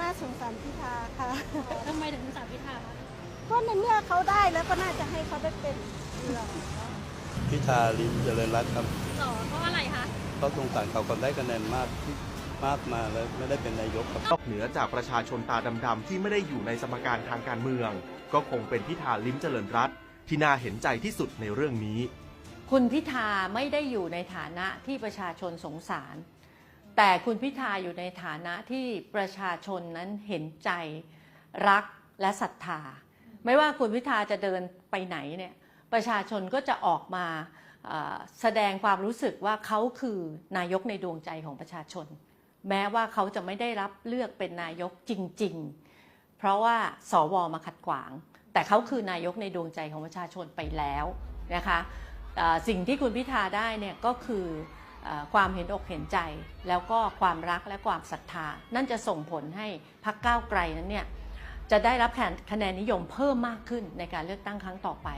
น่าสงสารพิธาค่ะ ทำไมถึงสามพิธาคะก็ในเมื่อเขาได้แล้วก็น่าจะให้เขาได้เป็นเรื่องพิธาลิมเจริญรัตน์ครับหรอเพราะอะไรคะเพราะสงสารเขาคนได้คะแนนมากที่มากมาแล้วไม่ได้เป็นนายกครับ นอกเหนือจากประชาชนตาดำๆที่ไม่ได้อยู่ในสมการทางการเมือง ก็คงเป็นพิธาลิ้มเจริญรัตน์ที่น่าเห็นใจที่สุดในเรื่องนี้ คุณพิธาไม่ได้อยู่ในฐานะที่ประชาชนสงสาร แต่คุณพิธาอยู่ในฐานะที่ประชาชนนั้นเห็นใจรักและศรัทธา ไม่ว่าคุณพิธาจะเดินไปไหนเนี่ยประชาชนก็จะออกมาแสดงความรู้สึกว่าเขาคือนายกในดวงใจของประชาชน แม้ว่าเขาจะไม่ได้รับเลือกเป็นนายกจริง ๆ เพราะว่าสวมาขัดขวาง แต่เขาคือนายกในดวงใจของประชาชนไปแล้วนะคะสิ่งที่คุณพิธาได้เนี่ยก็คือ ความเห็นอกเห็นใจ แล้วก็ความรักและความศรัทธา นั่นจะส่งผลให้พรรคก้าวไกลนั้นเนี่ยจะได้รับคะแนนนิยมเพิ่มมากขึ้นในการเลือกตั้งครั้งต่อไป